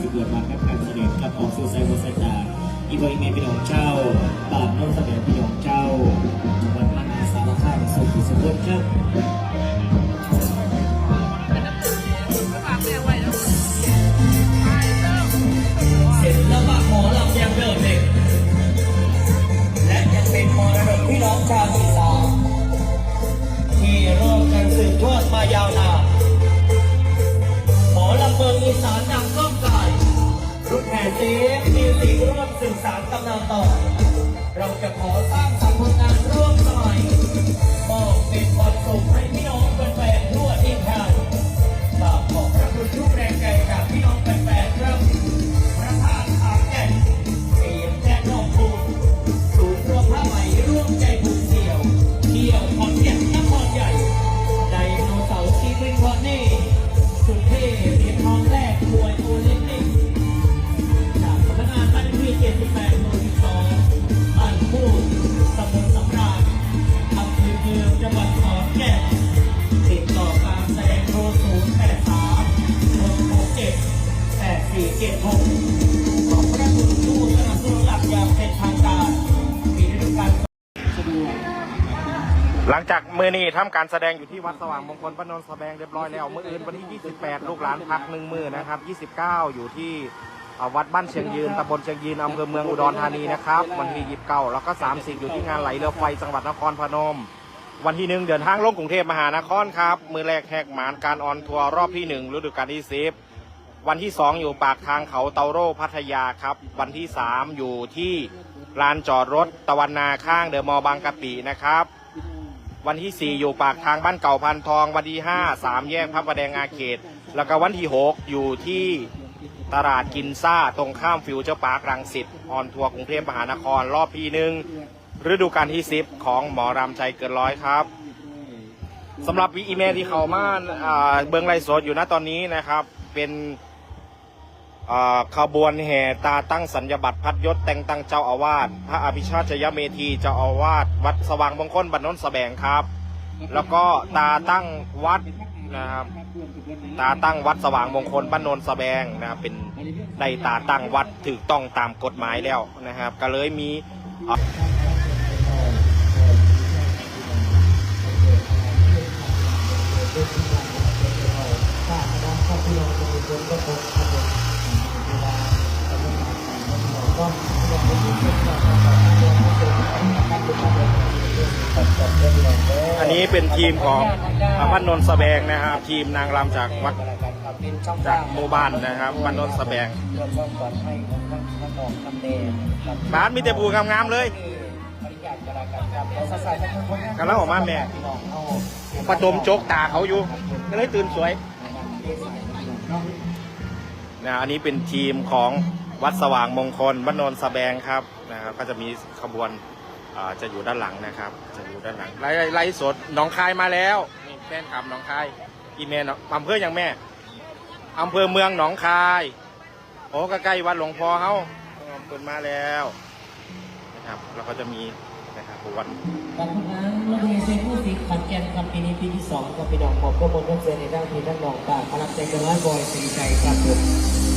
สิบเกิดมาครับการเสด็งกับของโซไซโวไซตาอีโบอีเม่พี่น้องเจ้าบาปน้องแสด็จพี่น้องเจ้าจังหวัดมหาสารคามสุขสุขครับเสร็จแล้วปากหมอลำยังเดินเด็กและยังเป็นมรดกพี่น้องชาวอีสานที่ร่วมกันสืบทอดมายาวนาน สียงมิวสิกร่วมสื่อสารตำนานต่อ เราจะขอสร้าง 083 667 8476ขอบพระคุณผู้สนับสนุนหลักอย่างเป็นทางการปีฤดูกาลสะดวกหลังจากมือนี้ทำการแสดงอยู่ที่วัดสว่างมงคลพระนนท์แสดงเรียบร้อยแล้ว มืออื่นวันที่ 28 ลูกหลานพักหนึ่งมือนะครับ 29 อยู่ที่วัดบ้านเชียงยืนตำบลเชียงยืนอำเภอเมืองอุดรธานีนะครับ วันที่ 29 แล้วก็ 30 อยู่ที่งานไหลเรือไฟจังหวัดนครพนม วันที่หนึ่งเดินทางลงกรุงเทพมหานครครับ มือแรกแหกหมานการออนทัวร์รอบที่หนึ่งฤดูกาลที่สิบ วันที่สองอยู่ปากทางเขาเตาโร่พัทยาครับ วันที่สามอยู่ที่ลานจอดรถตะวันนาข้างเดอะมอลล์บางกะปินะครับ วันที่4อยู่ปากทางบ้านเก่าพันทอง วันที่5 3แยกพระประแดงอาเขต แล้วก็วันที่6อยู่ที่ตลาดกินซ่าตรงข้ามฟิวเจอร์ปาร์ครังสิตออนทัวร์กรุงเทพมหานครรอบที่หนึ่งฤดูกาลที่10ของหมอรำใจเกินร้อยครับสำหรับวีอีเมลที่เขามา่าเบืองไลฟ์สดอยู่ณตอนนี้นะครับ เป็น ขบวนแห่ตาตั้งสัญญบัตรพัดยศแต่งตั้งเจ้าอาวาสพระอภิชาติยเมธีเจ้าอาวาสวัดสว่างมงคลบันนนสแบงครับ แล้วก็ตาตั้งวัดนะครับตาตั้งวัดสว่างมงคลบ้านนนสแบงนะครับเป็นได้ตาตั้งวัดถูกต้องตามกฎหมายแล้วนะครับ ก็เลยมีอ่า อันนี้เป็นทีมของบ้านนนสแบงนะครับ ทีมนางรำจากวัดจากหมู่บ้านนะครับบ้านนนสแบงบ้านมีแต่ปูงามๆเลยกำลังออกมาแม่ประดมโจกตาเขาอยู่ก็เลยตื่นสวยนะอันนี้เป็นทีมของ วัดสว่างมงคลบ้านนนสแบงครับนะครับ ก็จะมีขบวนจะอยู่ด้านหลังนะครับ จะอยู่ด้านหลังไล่ไล่สดหนองคายมาแล้วนี่แฟนคลับหนองคายอีเมลอำเภออย่างแม่อำเภอเมืองหนองคายโอ้ใกล้วัดหลวงพ่อเขาเปิดมาแล้วนะครับแล้วก็จะมีนะครับวันการทำงานรถเมล์เซนผู้สิขอนแก่นครับปีนี้ปีที่สองกับปีดองขอบก็บนรถเซนในด้านทีด้านนองตาพลังใจกันร้อยบอยสิริใจครับผม